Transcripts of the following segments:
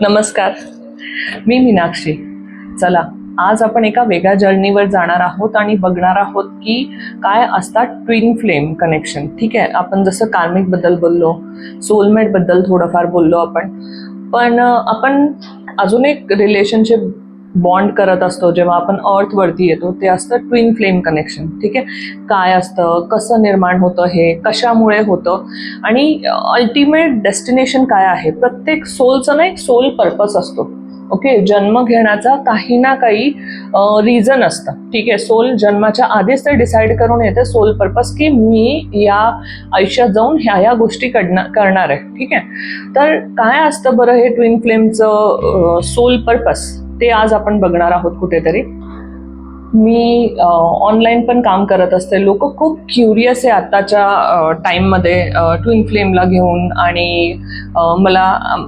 नमस्कार. मी मीनाक्षी. चला आज आपण एका वेगळ्या जर्नीवर जाणार आहोत आणि बघणार आहोत की काय असतात ट्विन फ्लेम कनेक्शन ठीक आहे आपण जसं कार्मिकबद्दल बोललो सोलमेटबद्दल थोडंफार बोललो आपण. पण आपण अजून एक रिलेशनशिप बॉन्ड करत असतो जेव्हा आपण अर्थवरती येतो ते असतं ट्विन फ्लेम कनेक्शन ठीक आहे? काय असतं? कसं निर्माण होतं हे? कशामुळे होतं? आणि अल्टिमेट डेस्टिनेशन काय आहे? प्रत्येक सोलचं ना एक सोल पर्पस असतो. ओके जन्म घेण्याचा काही ना काही रिझन असतं. ठीक आहे? सोल जन्माच्या आधीच ते डिसाईड करून येते सोल पर्पस की मी या आयुष्यात जाऊन ह्या ह्या गोष्टी कडणार करणार आहे. ठीक आहे? तर काय असतं बरं हे ट्विन फ्लेमचं सोल पर्पस ते आज आपण बघणार आहोत कुठेतरी. मी ऑनलाईन पण काम करत असते. लोक खूप क्युरियस आहे आत्ताच्या टाईममध्ये ट्विन फ्लेमला घेऊन आणि मला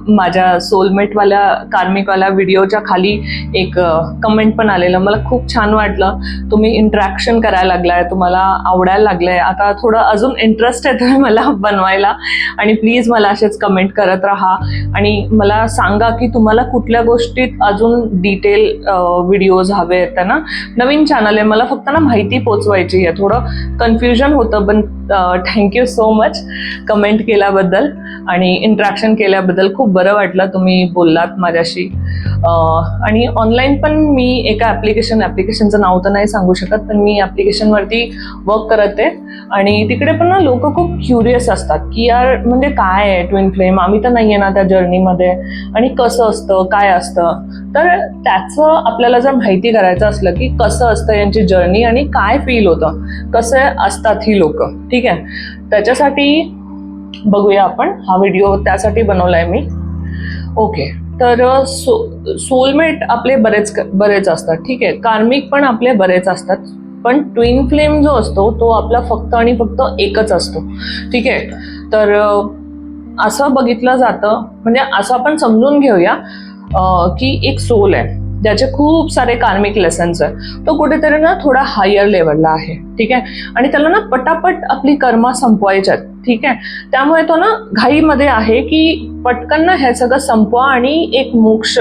माझ्या सोलमेटवाल्या कार्मिकवाल्या व्हिडिओच्या खाली एक कमेंट पण आलेलं. मला खूप छान वाटलं. तुम्ही इंटरॅक्शन करायला लागलाय. तुम्हाला आवडायला लागलंय. आता थोडं अजून इंटरेस्ट येतोय मला बनवायला. आणि प्लीज मला असेच कमेंट करत राहा. आणि मला सांगा की तुम्हाला कुठल्या गोष्टीत अजून डिटेल व्हिडिओज हवे आहेत ना? नवीन चॅनल आहे. मला फक्त ना माहिती पोचवायची आहे. थोडं कन्फ्युजन होतं पण थँक्यू सो मच कमेंट केल्याबद्दल आणि इंट्रॅक्शन केल्याबद्दल खूप बरं वाटलं तुम्ही बोललात माझ्याशी. आणि ऑनलाईन पण मी एका ॲप्लिकेशन ॲप्लिकेशनचं नाव तर नाही सांगू शकत पण मी ॲप्लिकेशनवरती वर्क करत आहे. आणि तिकडे पण ना लोक खूप क्युरियस असतात की यार म्हणजे काय आहे ट्विन फ्लेम आम्ही तर नाही आहे ना त्या जर्नीमध्ये आणि कसं असतं? काय असतं? तर त्याचं आपल्याला जर माहिती करायचं असलं की कसं असतं यांची जर्नी आणि काय फील होतं? कसं असतात ही लोक? ठीक ठीक आहे. त्याच्यासाठी बघूया आपण. हा व्हिडिओ त्यासाठी बनवलाय मी. ओके तर सो सोलमेट आपले बरेच बरेच असतात. ठीक आहे. कार्मिक पण आपले बरेच असतात. पण ट्विन फ्लेम जो असतो तो आपला फक्त आणि फक्त एकच असतो. ठीक आहे. तर असं बघितलं जातं. म्हणजे असं आपण समजून घेऊया की एक सोल आहे. ज्याचे खूप सारे कार्मिक लेसन्स आहेत. तो कुठेतरी ना थोडा हायर लेवलला आहे. ठीक आहे? आणि त्याला ना पटापट आपली कर्मा संपवायच्यात ठीक आहे? त्यामुळे तो ना घाईमध्ये आहे की पटकन ना हे सगळं संपवा आणि एक मोक्ष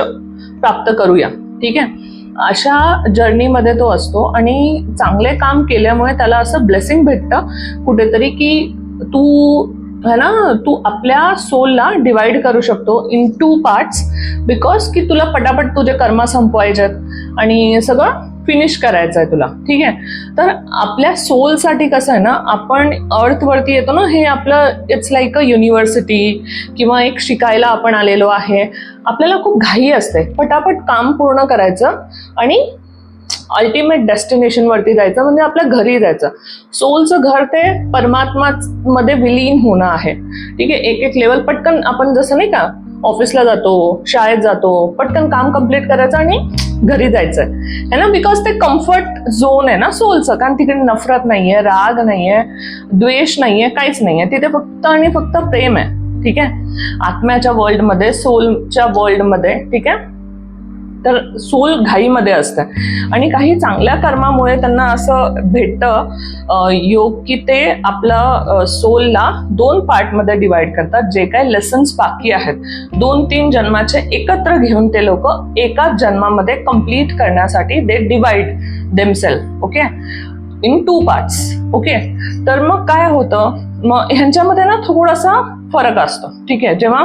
प्राप्त करूया. ठीक आहे? अशा जर्नीमध्ये तो असतो आणि चांगले काम केल्यामुळे त्याला असं ब्लेसिंग भेटतं कुठेतरी की तू है ना? तू आपल्या सोलला डिवाइड करू शकतो इन टू पार्ट्स बिकॉज की तुला पटापट तुझे कर्मा संपवायच्यात आणि सगळं फिनिश करायचं आहे तुला. ठीक आहे? तर आपल्या सोलसाठी कसं आहे ना आपण अर्थवरती येतो ना हे आपलं इट्स लाईक अ युनिव्हर्सिटी किंवा एक शिकायला आपण आलेलो आहे. आपल्याला खूप घाई असते. पटापट काम पूर्ण करायचं आणि अल्टिमेट डेस्टिनेशनवरती जायचं म्हणजे आपल्या घरी जायचं. सोलचं घर ते परमात्मा मध्ये विलीन होणं आहे. ठीक आहे एक एक लेवल पटकन आपण जसं नाही का ऑफिसला जातो शाळेत जातो पटकन काम कंप्लीट करायचं आणि घरी जायचं आहे ना? बिकॉज ते कम्फर्ट झोन आहे ना सोलचं कारण तिकडे नफरत नाहीये राग नाहीये द्वेष नाहीये काहीच नाहीये. तिथे फक्त आणि फक्त प्रेम आहे. ठीक आहे? आत्म्याच्या वर्ल्डमध्ये सोलच्या वर्ल्डमध्ये ठीक आहे? तर सोल घाईमध्ये असते. आणि काही चांगल्या कर्मामुळे त्यांना असं भेटतं योग की ते आपलं सोलला दोन पार्टमध्ये डिवाइड करतात. जे काही लेसन्स बाकी आहेत. दोन तीन जन्माचे एकत्र घेऊन ते लोक एकाच जन्मामध्ये कंप्लीट करण्यासाठी they divide themselves okay in two parts okay तर मग काय होतं? मग ह्यांच्यामध्ये ना थोडासा फरक असतो ठीक आहे? जेव्हा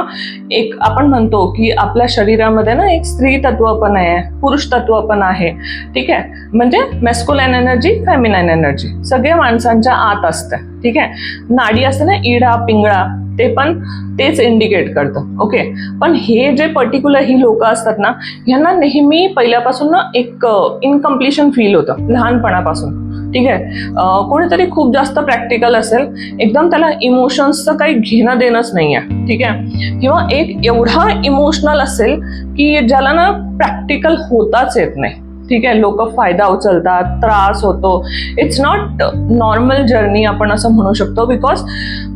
एक आपण म्हणतो की आपल्या शरीरामध्ये ना एक स्त्री तत्व पण आहे पुरुष तत्व पण आहे ठीक आहे? म्हणजे मेस्कुलाइन एनर्जी फेमिनाइन एनर्जी सगळे माणसांच्या आत असते ठीक आहे? नाडी असते ना इडा पिंगळा ते पण तेच इंडिकेट करतं ओके पण हे जे पर्टिक्युलर ही लोक असतात ना ह्यांना नेहमी पहिल्यापासून ना एक इनकम्प्लिशन फील होतं लहानपणापासून. ठीक आहे? कोणीतरी खूप जास्त प्रॅक्टिकल असेल एकदम त्याला इमोशन्सचं काही घेणं देणंच नाही आहे ठीक आहे? किंवा एक एवढा इमोशनल असेल की ज्याला ना प्रॅक्टिकल होताच येत नाही ठीक आहे? लोक फायदा उचलतात त्रास होतो. इट्स नॉट नॉर्मल जर्नी आपण असं म्हणू शकतो बिकॉज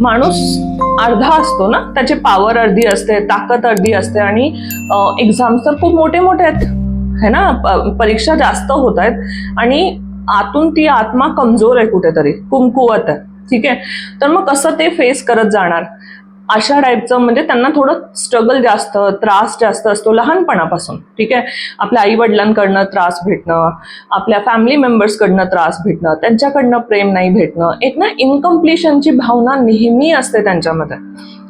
माणूस अर्धा असतो ना त्याची पॉवर अर्धी असते ताकद अर्धी असते आणि एक्झाम्स तर खूप मोठे मोठे आहेत है ना? परीक्षा जास्त होत आहेत आणि आतून ती आत्मा कमजोर आहे कुठेतरी कुमकुवत आहे. ठीक आहे? तर मग कसं ते फेस करत जाणार? अशा टाईपचं म्हणजे त्यांना थोडं स्ट्रगल जास्त त्रास जास्त असतो लहानपणापासून. ठीक आहे? आपल्या आई वडिलांकडनं त्रास भेटणं आपल्या फॅमिली मेंबर्सकडनं त्रास भेटणं त्यांच्याकडनं प्रेम नाही भेटणं एक ना इनकम्प्लिशनची भावना नेहमी असते त्यांच्यामध्ये.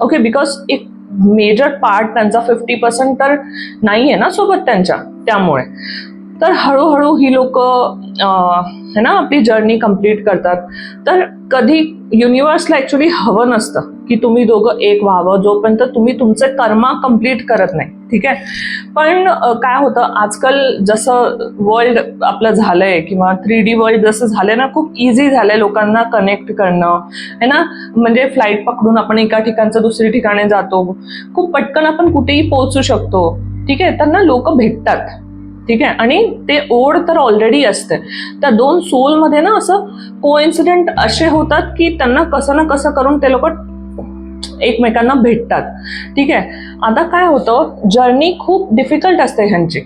ओके बिकॉज एक मेजर पार्ट त्यांचा फिफ्टी पर्सेंट तर नाही आहे ना सोबत त्यांच्या त्यामुळे. तर हळूहळू ही लोक है ना आपली जर्नी कंप्लीट करतात. तर कधी युनिवर्सला ॲक्च्युली हवं नसतं की तुम्ही दोघं एक व्हावं जोपर्यंत तुम्ही तुमचे कर्मा कंप्लीट करत नाही. ठीक आहे? पण काय होतं आजकाल जसं वर्ल्ड आपलं झालंय किंवा थ्री डी वर्ल्ड जसं झालंय ना खूप इझी झालंय लोकांना कनेक्ट करणं. है ना? म्हणजे फ्लाईट पकडून आपण एका ठिकाणचं दुसरी ठिकाणी जातो. खूप पटकन आपण कुठेही पोहोचू शकतो. ठीक आहे? त्यांना लोक भेटतात. ठीक आहे? आणि ते ओढ तर ऑलरेडी असते. त्या दोन सोलमध्ये ना असं कोइन्सिडेंट असे होतात की त्यांना कसं ना कसं करून ते लोक एकमेकांना भेटतात. ठीक आहे? आता काय होतं? जर्नी खूप डिफिकल्ट असते ह्यांची.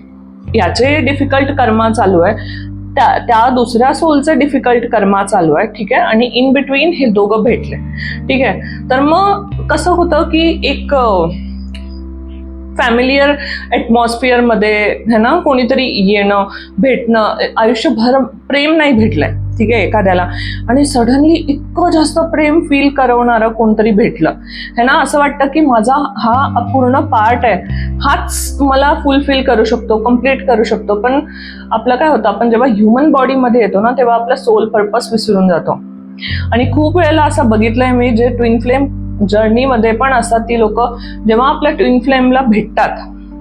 याचे डिफिकल्ट कर्मा चालू आहे. त्या त्या दुसऱ्या सोलचे डिफिकल्ट कर्मा चालू आहे. ठीक आहे? आणि इन बिटवीन हे दोघं भेटले. ठीक आहे? तर मग कसं होतं की एक फॅमिलियर ॲटमॉस्फिअरमध्ये है ना कोणीतरी येणं भेटणं आयुष्यभर प्रेम नाही भेटलंय ठीक आहे एखाद्याला. आणि सडनली इतकं जास्त प्रेम फील करवणारं कोणतरी भेटलं. है ना असं वाटतं की माझा हा अपूर्ण पार्ट आहे. हाच मला फुलफिल करू शकतो कंप्लीट करू शकतो. पण आपलं काय होतं आपण जेव्हा ह्युमन बॉडीमध्ये येतो ना तेव्हा आपला सोल पर्पज विसरून जातो. आणि खूप वेळेला असं बघितलंय मी जे ट्विन फ्लेम जर्नीमध्ये पण असतात ती लोक जेव्हा आपल्या ट्विन फ्लेमला भेटतात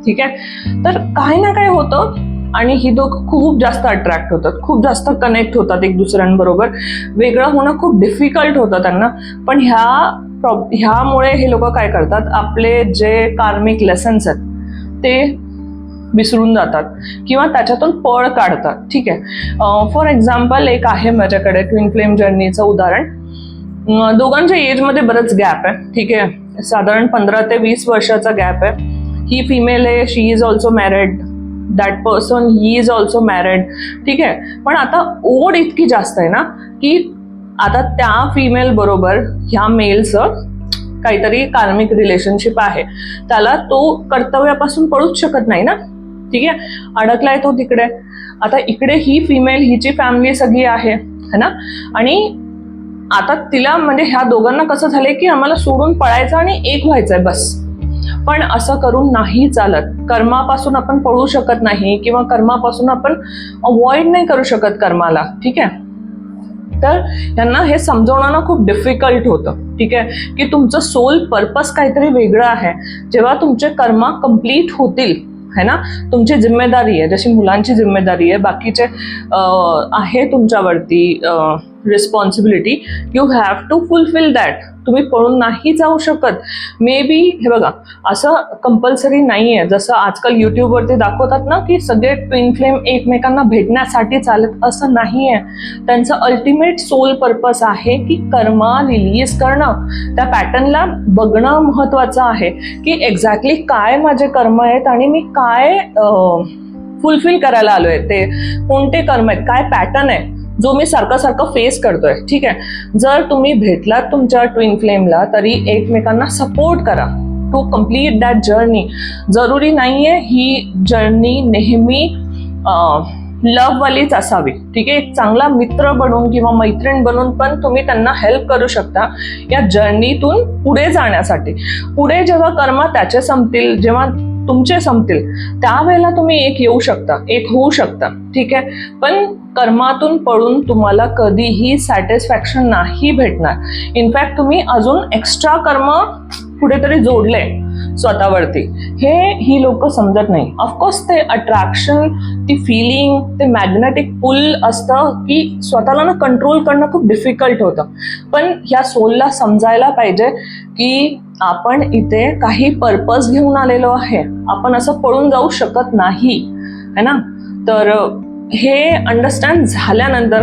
ठीक आहे? तर काही ना काही होतं आणि ही दोघं खूप जास्त अट्रॅक्ट होतात खूप जास्त कनेक्ट होतात एक दुसऱ्यांबरोबर वेगळं होणं खूप डिफिकल्ट होतं त्यांना. पण ह्या प्रॉब ह्यामुळे हे लोक काय करतात आपले जे कार्मिक लेसन्स आहेत ते विसरून जातात किंवा त्याच्यातून पळ काढतात ठीक आहे? फॉर एक्झाम्पल एक आहे माझ्याकडे ट्विन फ्लेम जर्नीचं उदाहरण. दोघांच्या एजमध्ये बरंच गॅप आहे. ठीक आहे? साधारण पंधरा ते वीस वर्षाचा गॅप आहे. ही फिमेल आहे she is also married that person he is also married ठीक आहे? पण आता ओढ इतकी जास्त आहे ना की आता त्या फिमेल बरोबर ह्या मेलचं काहीतरी कार्मिक रिलेशनशिप आहे. त्याला तो कर्तव्यापासून पळूच शकत नाही ना. ठीक आहे? अडकलाय तो तिकडे. आता इकडे ही फिमेल हिची फॅमिली सगळी आहे. है ना? आणि आता तिला म्हणजे ह्या दोघांना कसं झालंय की आम्हाला सोडून पळायचं आणि एक व्हायचंय बस. पण असं करून नाही चालत. कर्मापासून आपण पळू शकत नाही किंवा कर्मापासून आपण अवॉइड नाही करू शकत कर्माला ठीक आहे? तर यांना हे समजवणं ना खूप डिफिकल्ट होतं ठीक आहे? की तुमचं सोल पर्पस काहीतरी वेगळं आहे. जेव्हा तुमचे कर्मा कंप्लीट होतील है ना? तुमची जिम्मेदारी आहे जशी मुलांची जिम्मेदारी आहे बाकीचे आहे तुमच्यावरती responsibility you have to fulfil that तुम्ही पळून नाही जाऊ शकत. मे बी हे बघा असं कंपल्सरी नाही आहे जसं आजकाल यूट्यूबवरती दाखवतात ना की सगळे ट्विन फ्लेम एकमेकांना भेटण्यासाठी चालत असं नाही आहे त्यांचं अल्टिमेट सोल पर्पज आहे की कर्मा रिलीज करणं. त्या पॅटर्नला बघणं महत्वाचं आहे की एक्झॅक्टली काय माझे कर्म आहेत आणि मी काय फुलफिल करायला आलो आहे ते कोणते कर्म आहेत काय पॅटर्न आहे. जो मी सारखं सारखं फेस करतोय ठीक आहे? जर तुम्ही भेटलात तुमच्या ट्विन फ्लेमला तरी एकमेकांना सपोर्ट करा. टू कंप्लीट दॅट जर्नी जरुरी नाही आहे ही जर्नी नेहमी लववालीच असावी ठीक आहे? एक चांगला मित्र बनून किंवा मैत्रीण बनून पण तुम्ही त्यांना हेल्प करू शकता या जर्नीतून पुढे जाण्यासाठी. पुढे जेव्हा कर्म त्याचे संपतील जेव्हा तुमचे संपतील. त्यावेळेला तुम्ही एक येऊ शकता एक होऊ शकता. ठीक आहे? पण कर्मातून पळून तुम्हाला कधीही सॅटिस्फॅक्शन नाही भेटणार. इनफॅक्ट तुम्ही अजून एक्स्ट्रा कर्म कुठेतरी जोडले स्वतःवरती. हे ही लोक समजत नाही. ऑफकोर्स ते अट्रॅक्शन ती फिलिंग ते मॅग्नेटिक पुल असतं की स्वतःला ना कंट्रोल करणं खूप डिफिकल्ट होतं. पण ह्या सोलला समजायला पाहिजे की आपण इथे काही पर्पज घेऊन आलेलो आहे. आपण असं पळून जाऊ शकत नाही. है ना? तर हे अंडरस्टँड झाल्यानंतर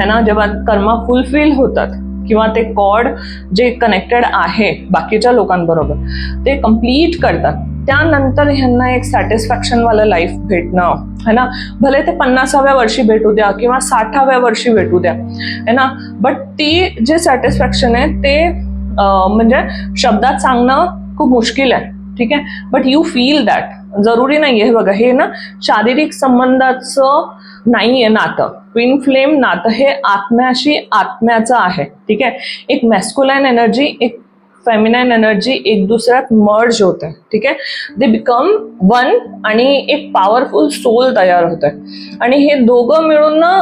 है ना जेव्हा कर्मा फुलफिल होतात किंवा ते कॉड जे कनेक्टेड आहे बाकीच्या लोकांबरोबर ते कंप्लीट करतात. त्यानंतर ह्यांना एक सॅटिस्फॅक्शनवालं लाईफ भेटणं है ना? भले ते पन्नासाव्या वर्षी भेटू द्या किंवा साठाव्या वर्षी भेटू द्या है ना? बट ती जे सॅटिस्फॅक्शन आहे ते म्हणजे शब्दात सांगणं खूप मुश्किल आहे ठीक आहे? बट यू फील दॅट जरुरी नाहीये हे बघा. हे ना शारीरिक संबंधाचं नाहीये नातं. ट्विन फ्लेम नातं हे आत्म्याशी आत्म्याचं आहे ठीक आहे? एक मॅस्क्युलाइन एनर्जी एक फेमिनाईन एनर्जी एक दुसऱ्यात मर्ज होते ठीक आहे? दे बिकम वन आणि एक पॉवरफुल सोल तयार होते. आणि हे दोघं मिळून ना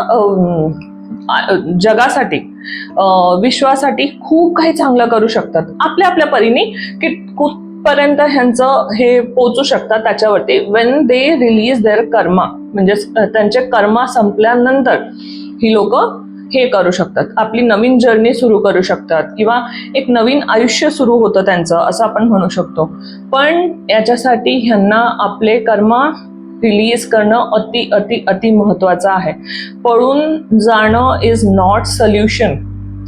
जगासाठी विश्वासाठी खूप काही चांगलं करू शकतात. आपल्या आपल्या परीने की कुठपर्यंत ह्यांचं हे पोचू शकतात त्याच्यावरती. When they release their karma म्हणजे त्यांचे कर्मा संपल्यानंतर ही लोक हे करू शकतात. आपली नवीन जर्नी सुरू करू शकतात किंवा एक नवीन आयुष्य सुरू होतं त्यांचं असं आपण म्हणू शकतो. पण याच्यासाठी ह्यांना आपले कर्मा रिलीज करणं अति अति अति महत्वाचं आहे. पळून जाणं इज नॉट सोल्युशन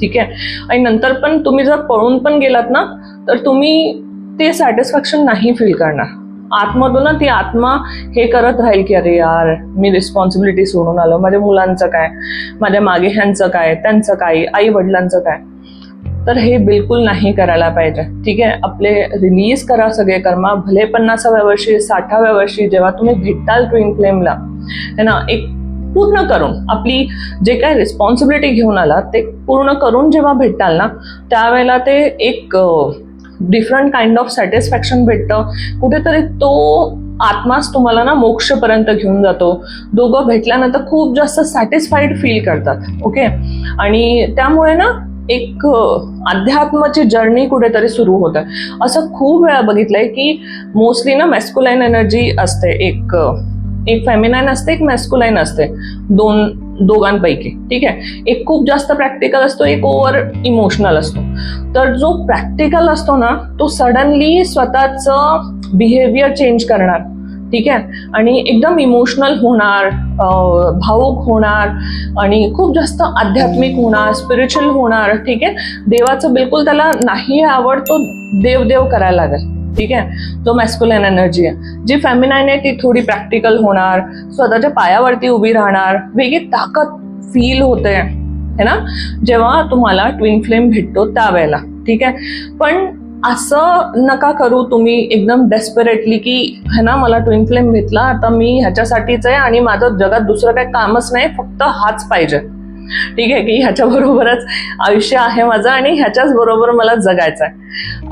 ठीक आहे? आणि नंतर पण तुम्ही जर पळून पण गेलात ना तर तुम्ही ते सॅटिस्फॅक्शन नाही फील करणार. आतमधून ती आत्मा हे करत राहील की अरे यार मी रिस्पॉन्सिबिलिटी सोडून आलो. माझ्या मुलांचं काय? माझ्या मागे ह्यांचं काय? त्यांचं काय? आई वडिलांचं काय? तर हे बिलकुल नाही करायला पाहिजे. ठीक आहे? आपले रिलीज करा सगळे कर्मा. भले पन्नासाव्या वर्षी साठाव्या वर्षी जेव्हा तुम्ही भेटाल ट्विन फ्लेमला है ना? एक पूर्ण करून आपली जे काय रिस्पॉन्सिबिलिटी घेऊन आला ते पूर्ण करून जेव्हा भेटाल ना त्यावेळेला ते एक डिफरंट काइंड ऑफ सॅटिस्फॅक्शन भेटतं. कुठेतरी तो आत्माच तुम्हाला ना मोक्षपर्यंत घेऊन जातो. दोघं भेटल्यानंतर खूप जास्त सॅटिस्फाईड फील करतात. ओके आणि त्यामुळे ना एक अध्यात्माची जर्नी कुठेतरी सुरू होते. असं खूप वेळा बघितलंय की मोस्टली ना मेस्कुलाईन एनर्जी असते. एक एक फेमिनाईन असते एक मेस्कुलाईन असते. दोन दोघांपैकी. ठीक आहे? एक खूप जास्त प्रॅक्टिकल असतो एक ओव्हर इमोशनल असतो. तर जो प्रॅक्टिकल असतो ना तो सडनली स्वतःचं बिहेवियर चेंज करणार. ठीक आहे? आणि एकदम इमोशनल होणार भावुक होणार आणि खूप जास्त आध्यात्मिक होणार स्पिरिच्युअल होणार ठीक आहे? देवाचं बिलकुल त्याला नाही आवड तो देव देव करायला लागेल ठीक आहे? तो मॅस्क्युलाइन एनर्जी आहे. जी फेमिनाईन आहे ती थोडी प्रॅक्टिकल होणार स्वतःच्या पायावरती उभी राहणार वेगळी ताकद फील होते है ना? जेव्हा तुम्हाला ट्विन फ्लेम भेटतो त्यावेळेला ठीक आहे? पण असं नका करू तुम्ही एकदम डेस्परेटली की है ना मला ट्विन फ्लेम घेतला आता मी ह्याच्यासाठीच आहे आणि माझं जगात दुसरं काही कामच नाही फक्त हाच पाहिजे. ठीक आहे की ह्याच्या बरोबरच आयुष्य आहे माझं आणि ह्याच्याच बरोबर मला जगायचं आहे.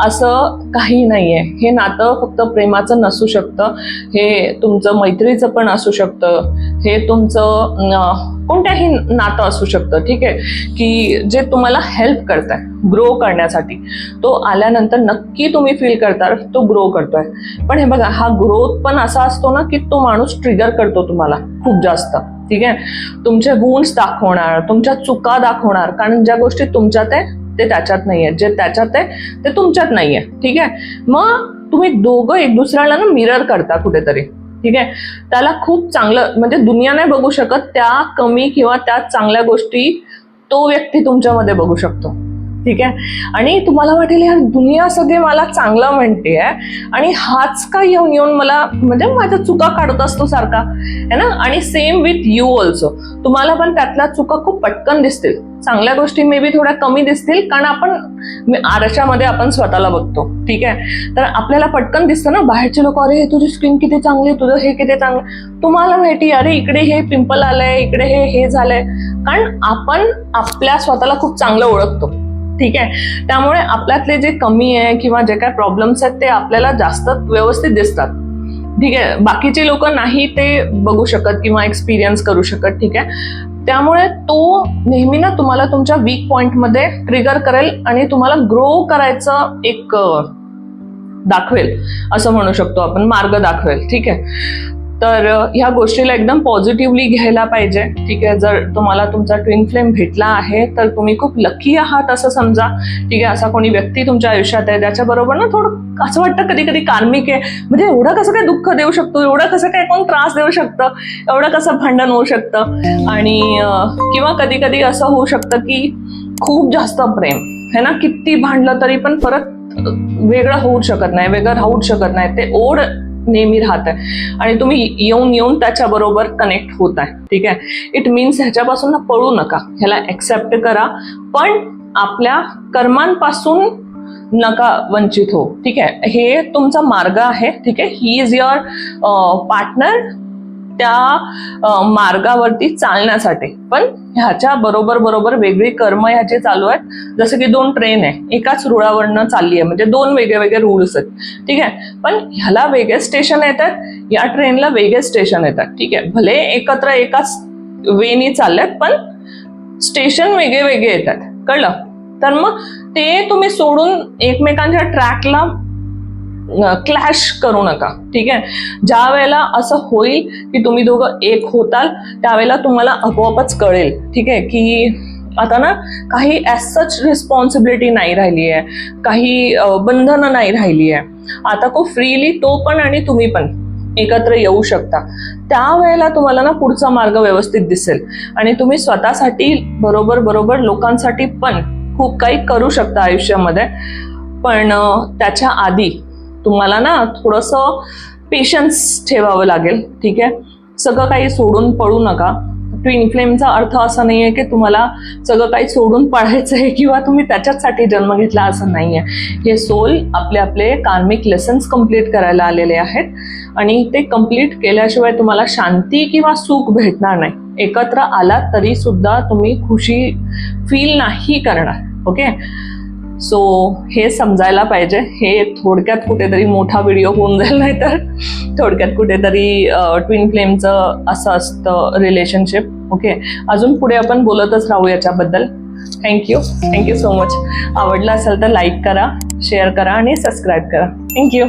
असं काही नाहीये. हे नातं फक्त प्रेमाचं नसू शकतं. हे तुमचं मैत्रीचं पण असू शकतं. हे तुमचं कोणत्याही नातं असू शकतं. ठीक आहे? की जे तुम्हाला हेल्प करत आहे ग्रो करण्यासाठी. तो आल्यानंतर नक्की तुम्ही फील करता तो ग्रो करतोय. पण हे बघा हा ग्रोथ पण असा असतो ना की तो माणूस ट्रिगर करतो तुम्हाला खूप जास्त. ठीक आहे? तुमचे गुण्स दाखवणार तुमच्या चुका दाखवणार कारण ज्या गोष्टी तुमच्यात आहे ते त्याच्यात नाहीये जे त्याच्यात आहे ते तुमच्यात नाहीये ठीक आहे? मग तुम्ही दोघं एक दुसऱ्याला ना मिरर करता कुठेतरी. ठीक आहे? त्याला खूप चांगलं म्हणजे दुनिया नाही बघू शकत त्या कमी किंवा त्या चांगल्या गोष्टी तो व्यक्ती तुमच्यामध्ये बघू शकतो. ठीक आहे? आणि तुम्हाला वाटेल यार दुनिया सगळे मला चांगलं म्हणते आणि हाच का येऊन येऊन मला म्हणजे माझ्या चुका काढत असतो सारखा है ना? आणि सेम विथ यू ऑल्सो तुम्हाला पण त्यातल्या चुका खूप पटकन दिसतील. चांगल्या गोष्टी मे बी थोड्या कमी दिसतील कारण आपण आरशामध्ये आपण स्वतःला बघतो. ठीक आहे? तर आपल्याला पटकन दिसतं ना बाहेरचे लोक अरे तुझी स्किन किती चांगली तुझं हे किती चांगलं तुम्हाला माहिती अरे इकडे हे पिंपल आलंय इकडे हे हे झालंय. कारण आपण आपल्या स्वतःला खूप चांगलं ओळखतो. ठीक आहे? त्यामुळे आपल्यातले जे कमी आहे किंवा जे काय प्रॉब्लेम्स आहेत ते आपल्याला जास्त व्यवस्थित दिसतात. ठीक आहे? बाकीचे लोक नाही ते बघू शकत किंवा एक्सपिरियन्स करू शकत ठीक आहे? त्यामुळे तो नेहमी ना तुम्हाला तुमच्या वीक पॉइंटमध्ये ट्रिगर करेल आणि तुम्हाला ग्रो करायचं एक दाखवेल. असं म्हणू शकतो आपण. मार्ग दाखवेल. ठीक आहे? तर ह्या गोष्टीला एकदम पॉझिटिव्हली घ्यायला पाहिजे. ठीक आहे जर तुम्हाला तुमचा ट्विन फ्लेम भेटला आहे तर तुम्ही खूप लकी आहात असं समजा. ठीक आहे असा कोणी व्यक्ती तुमच्या आयुष्यात आहे त्याच्याबरोबर ना थोडं असं वाटतं कधी कधी कार्मिक आहे. म्हणजे एवढं कसं काय दुःख देऊ शकतो एवढं कसं काय कोण त्रास देऊ शकतं एवढं कसं भांडण होऊ शकतं. आणि किंवा कधी कधी असं होऊ शकतं की खूप जास्त प्रेम. है ना? किती भांडलं तरी पण परत वेगळं होऊ शकत नाही वेगळं राहूच शकत नाही. ते ओढ नेहमी राहत आहे आणि तुम्ही येऊन येऊन त्याच्याबरोबर कनेक्ट होत आहे ठीक आहे? इट मीन्स ह्याच्यापासून ना पळू नका. ह्याला एक्सेप्ट करा. पण आपल्या कर्मांपासून नका वंचित हो. ठीक आहे? हे तुमचा मार्ग आहे. ठीक आहे? ही इज युअर पार्टनर त्या मार्गावरती चालण्यासाठी. पण ह्याच्या बरोबर बरोबर वेगळी कर्म ह्याचे चालू आहेत. जसं की दोन ट्रेन आहे. एकाच रुळावरनं चालली आहे म्हणजे दोन वेगळे वेगळे रूल्स आहेत. ठीक आहे? पण ह्याला वेगळे स्टेशन येतात. या ट्रेनला वेगळे स्टेशन येतात. ठीक आहे? भले एकत्र एकाच वेनी चालल्यात पण स्टेशन वेगळे वेगळे येतात. कळलं? तर मग ते तुम्ही सोडून एकमेकांच्या ट्रॅकला क्लॅश करू नका. ठीक आहे? ज्या वेळेला असं होईल की तुम्ही दोघं एक होताल त्यावेळेला तुम्हाला आपोआपच कळेल. ठीक आहे? की आता ना काही ॲज सच रिस्पॉन्सिबिलिटी नाही राहिली आहे काही बंधनं नाही राहिली आहे आता खूप फ्रीली तो पण आणि तुम्ही पण एकत्र येऊ शकता. त्यावेळेला तुम्हाला ना पुढचा मार्ग व्यवस्थित दिसेल. आणि तुम्ही स्वतःसाठी बरोबर बरोबर लोकांसाठी पण खूप काही करू शकता आयुष्यामध्ये. पण त्याच्या आधी तुम्हाला ना थोडंसं पेशन्स ठेवावं लागेल ठीक आहे? सगळं काही सोडून पळू नका. ट्विन फ्लेमचा अर्थ असा नाही आहे की तुम्हाला सगळं काही सोडून पळायचं आहे किंवा तुम्ही त्याच्याचसाठी जन्म घेतला असं नाही आहे हे सोल आपले आपले कार्मिक लेसन्स कंप्लीट करायला आलेले आहेत आणि ते कंप्लीट केल्याशिवाय तुम्हाला शांती किंवा सुख भेटणार नाही. एकत्र आलात तरी सुद्धा तुम्ही खुशी फील नाही करणार ओके सो हे समजायला पाहिजे. हे थोडक्यात कुठेतरी मोठा व्हिडिओ होऊन जाईल नाही तर. थोडक्यात कुठेतरी ट्विन फ्लेमचं असं असतं रिलेशनशिप ओके अजून पुढे आपण बोलतच राहू याच्याबद्दल. थँक्यू थँक्यू सो मच आवडलं असेल तर लाईक करा शेअर करा आणि सबस्क्राईब करा. थँक्यू